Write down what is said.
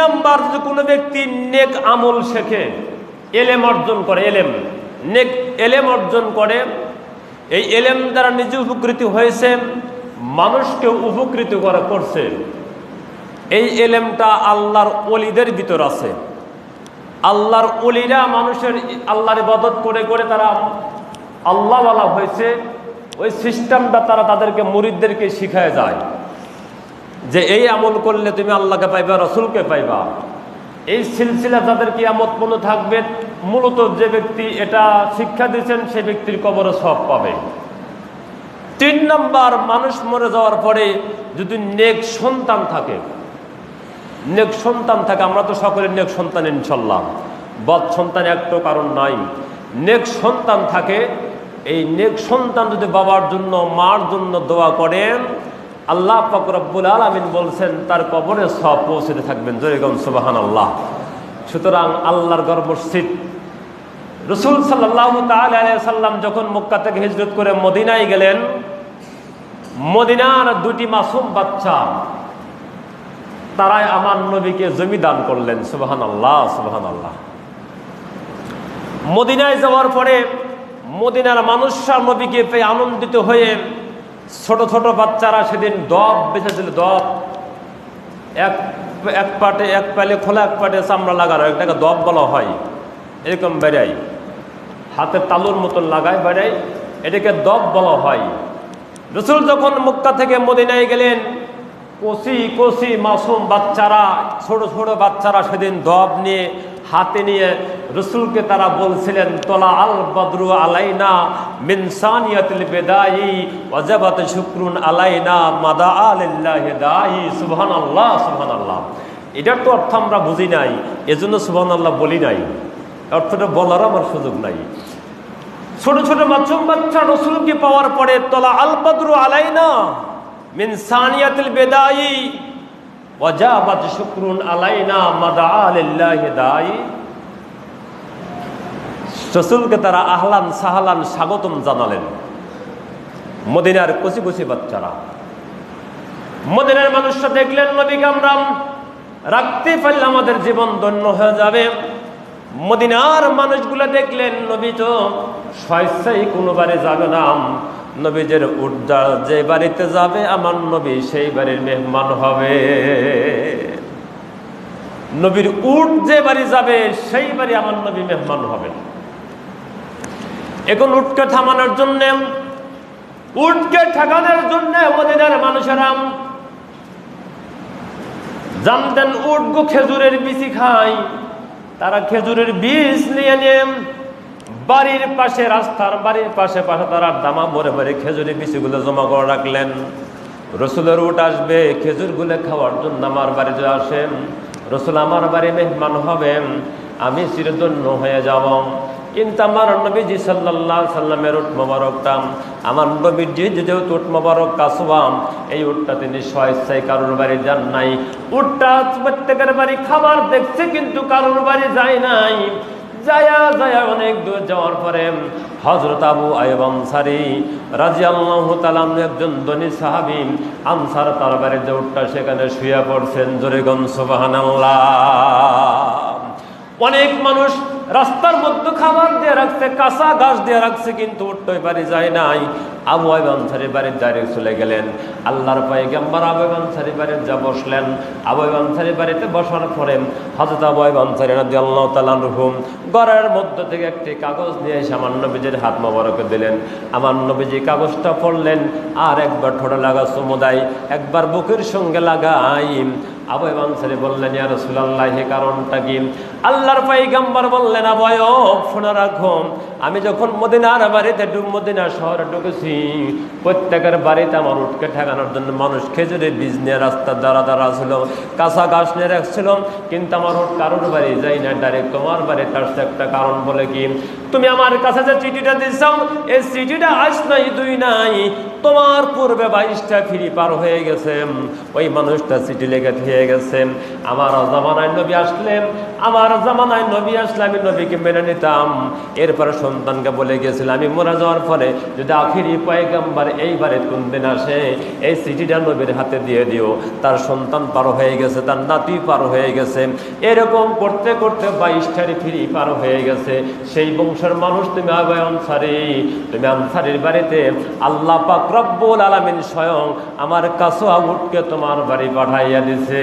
Number যদি কোনো ব্যক্তি নেক আমল শেখে, এলেম অর্জন করে, এলেম, নেক এলেম অর্জন করে, এই এলেম দ্বারা নিজে উপকৃত হয়েছে, মানুষকে উপকৃত করা করছে, এই এলেমটা আল্লাহর অলিদের ভিতর আছে। আল্লাহর অলিরা মানুষের আল্লাহর ইবাদত করে করে তারা আল্লাহওয়ালা হয়েছে, ওই সিস্টেমটা তারা তাদেরকে, মুরিদদেরকে শিখায় যায়। যে এই আমল করলে তুমি আল্লাহকে পাইবা, রসুলকে পাইবা। এই সিলসিলা যাদের কিয়ামত মনে থাকবে, মূলত যে ব্যক্তি এটা শিক্ষা দিচ্ছেন সে ব্যক্তির কবরে সব পাবে। তিন নম্বর, মানুষ মরে যাওয়ার পরে যদি নেক সন্তান থাকে, নেক সন্তান থাকে, আমরা তো সকলের নেক সন্তান ইনশাল্লাহ বদ সন্তান একটা কারণ নাই। নেক সন্তান থাকে, এই নেক সন্তান যদি বাবার জন্য, মার জন্য দোয়া করেন আল্লাহ ফকরব্বুল আলমিন বলছেন, তার কবরে সব পৌঁছতে থাকবেন। জয়গম সুবাহান আল্লাহ সুতরাং আল্লাহর গড় মসজিদ। রসুল সাল্লাহ সাল্লাম যখন মক্কা থেকে হিজরত করে মদিনায় গেলেন, মদিনার দুটি মাসুম বাচ্চা তারাই আমার নবীকে জমি দান করলেন। সুবাহান আল্লাহ সুবাহান আল্লাহ মদিনায় যাওয়ার পরে মদিনার মানুষরা নবীকে পেয়ে আনন্দিত হয়ে ছোট ছোট বাচ্চারা সেদিন দব বেঁচেছিল, দব। এক এক পাটে, এক পালে খোলা, এক পাটে চামড়া লাগানো একটাকে দব বলা হয়। এরকম বেড়াই। হাতের তালুর মতন লাগায় বেড়াই, এটাকে দব বলা হয়। রসুল যখন মুক্তা থেকে মদিনায় গেলেন, কষি কষি মাসুম বাচ্চারা, ছোট ছোট বাচ্চারা সেদিন দব নিয়ে হাতে নিয়ে রসুলকে তারা বলছিলেন, তোলা আল বদরু আলাইনা মিনসানিয়াতিল বেদাই, ওয়াজাবাত শুক্রুন আলাইনা মাদা আলিল্লাহ দাই সুবহান আল্লাহ সুবহান আল্লাহ এটার তো অর্থ আমরা বুঝি নাই, এজন্য সুবহান আল্লাহ বলি নাই। অর্থটা বলার আমার সুযোগ নাই। ছোট ছোট মাসুম বাচ্চা রসুলকে পাওয়ার পরে, তোলা আল বদরু আলাইনা মিন সানিয়াতিল বেদাই। ওয়াজাবাত শুকরুন আলাইনা মাদা আলিল্লাহি রসুলকে তারা আহলান সাহালান স্বাগতম জানালেন। মদিনার কচি কচি বাচ্চারা। মদিনার মানুষরা দেখলেন, নবী কামরাম, রাখতে পারলে আমাদের জীবন ধন্য হয়ে যাবে। মদিনার মানুষগুলো দেখলেন, নবী তো স্বেচ্ছাই কোনো বাড়ি যাবে না। নবীজের উর্জা যে বাড়িতে যাবে, আমার নবী সেই বাড়ির মেহমান হবে। নবীর উট যে বাড়ি যাবে, সেই বাড়ি আমার নবী মেহমান হবে এখন উটকে থামানোর জন্য, উটকে ঠেকানোর জন্য মদিনার মানুষেরা জানতেন উট গো খেজুরের বিচি খায়। তারা খেজুরের বীজ নিয়ে নেন। বাড়ির পাশে, রাস্তার বাড়ির পাশে পাশে তারা দামা ভরে ভরে খেজুরের বিচিগুলো জমা করে রাখলেন। রসুলের উঠ আসবে, খেজুরগুলো খাওয়ার জন্য আমার বাড়িতে আসেন। রসুল, আমার বাড়ি মেহমান হবেন, আমি চিরদন্য হয়ে যাব। কিন্তু আমার নবীজি সাল্লাহ সাল্লামের উঠ মোবারকটাম আমার নবীজি যেহেতু উঠ মোবারক কাসবাম এই উঠটা তিনি স্বেচ্ছায় কারোর বাড়ি যান নাই। উঠটা প্রত্যেকের বাড়ি খাবার দেখছে, কিন্তু কারোর বাড়ি যায় নাই। যায়া যায়া অনেক দূর যাওয়ার পরে হজরত আবু আয়ব আনসারি রাজি আল্লাহ তালাম একজন ধনী সাহাবি আনসার তার বাড়িতে উঠটা সেখানে শুয়ে পড়ছেন জোরেগন সুবাহান অনেক মানুষ রাস্তার মধ্যে খাবার দিয়ে রাখছে, কাঁচা গাছ দিয়ে রাখছে, কিন্তু উঠতে পারি যায় নাই। আবু আইব আনসারি বাড়ির দাঁড়িয়ে চলে গেলেন। আল্লাহর পায়ে গেম্বার আবু আনসারি বাড়ির যা বসলেন, আবু আনসারি বাড়িতে বসার পরে হজরত আবু আইব আনসারি রাজি আল্লাহ তালানহুম ঘরের মধ্য থেকে একটি কাগজ নিয়ে এসে আমার নবীজির হাত মোবারকে দিলেন। আমার নবীজি কাগজটা পড়লেন, আর একবার ঠোঁটে লাগা সমুদায় একবার বুকের সঙ্গে লাগা লাগাই। আবু আনসারি বললেন, ইয়া রাসূলুল্লাহ হে কারণটা কি? আল্লাহর পাইগাম্বার বললেন আবয় শোনা রাখো। আমি যখন মদিনার বাড়িতে মদিনা শহরে ঢুকেছি, প্রত্যেকের বাড়িতে আমার উঠকে ঠেকানোর জন্য মানুষ খেজুরের বীজ নিয়ে রাস্তার দ্বারা দ্বারা ছিল, কাঁচা গাছ নিয়ে রাখছিল। কিন্তু আমার উঠ কারোর বাড়ি যাই না ডাইরেক্ট তোমার বাড়িতে আসছে একটা কারণ বলে কি, তুমি আমার কাছে যে চিঠিটা দিচ্ছ এই চিঠিটা আজ নাই, দুই নাই। তোমার পূর্বে বাইশটা ফিরি পার হয়ে গেছে। ওই মানুষটা চিঠি লেগে দিয়ে গেছে আমার জামানায় নবী আসলেন, আমার জামানায় নবী আসলে আমি নবীকে মেনে নিতাম। এরপরে সন্তানকে বলে গেছিলাম আমি মোরা যাওয়ার পরে যদি আখিরি পয়গাম্বার এইবারে কোন দিন আসে, এই চিঠিটা নবীর হাতে দিয়ে দিও। তার সন্তান পার হয়ে গেছে, তার নাতি পার হয়ে গেছে। এরকম করতে করতে বাইশটারি ফিরি পার হয়ে গেছে। সেই বংশের মানুষ তুমি আবে আনসারি, তুমি আনসারির বাড়িতে আল্লাহ পাক রব্বুল আলামিন স্বয়ং আমার কাছে উঠকে তোমার বাড়ি পাঠাইয়া দিছে।